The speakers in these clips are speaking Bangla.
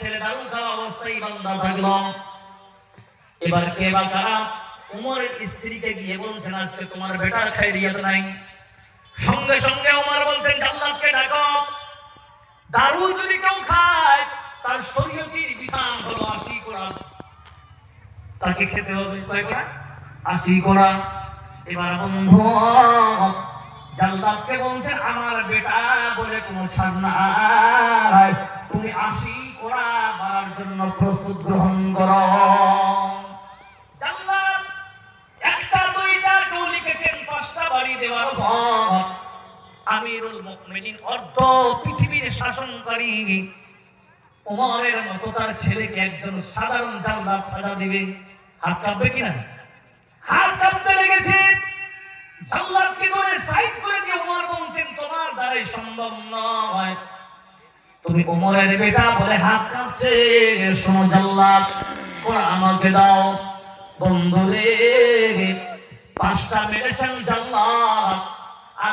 ছেলে দারুণ খাওয়া অবস্থায় বান্দা থাকল। এবার কে বা উমরের স্ত্রীকে গিয়ে বলছেন, আজকে তোমার বেটার নাই। সঙ্গে সঙ্গে উমর বলছেন জাল্লাদকে ডাকো। দারু যদি কেউ খায়, তার শরীয়তির বিধান হলো আশি তাকে খেতে হবে কয় আশি এবার বন্ধু জাল্লাদকে বলছেন, আমার বেটা বলে কোনো ছাড় দেওয়ার পর আমিরুল মুমিনিন অর্ধ পৃথিবীর শাসনকারী ওমরের মতো তার ছেলেকে একজন সাধারণ জাল্লাদ সাজা দিবে। হাত কাঁপবে কিনা? হাত কাঁপতে লেগেছে। জাল্লাদকে করে সাইড করে দিয়ে ওমর বলছেন, তোমার দ্বারাই সম্ভব নয়। তুমি ওমরের বেটা বলে হাত কাঁপছে। শোনো জাল্লাদ আমাকে দাও। বন্ধুরে, পাঁচটা মেরেছেন জাল্লাদ।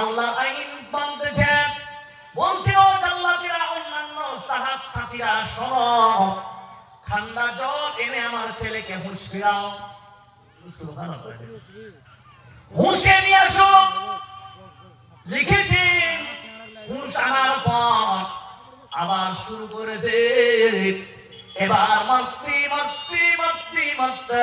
আল্লাহ আইন মানতেছেন বলছে, ও জাল্লাতিরা অন্যান্য সাহাব সাথীরা শোনো, ঠান্ডা জল এনে আমার ছেলেকে হুঁশ ফিরাও। হুঁশে নিয়ে আসো লিখেছেন হুঁশ আনার পর আবার শুরু করেছে। এবার মারতে মারতে মারতে মারতে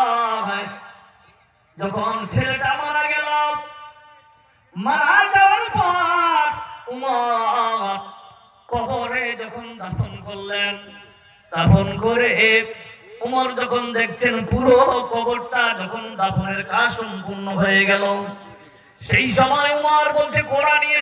যখন ছেলেটা মারা গেল, মারা যাওয়ার পর উমর কবরে যখন দাফন করলেন, দাফন করে উমর যখন দেখছেন পুরো কবরটা যখন দাফনের কাজ সম্পূর্ণ হয়ে গেল, সেই সময় উমর বলছে কোরআন নিয়ে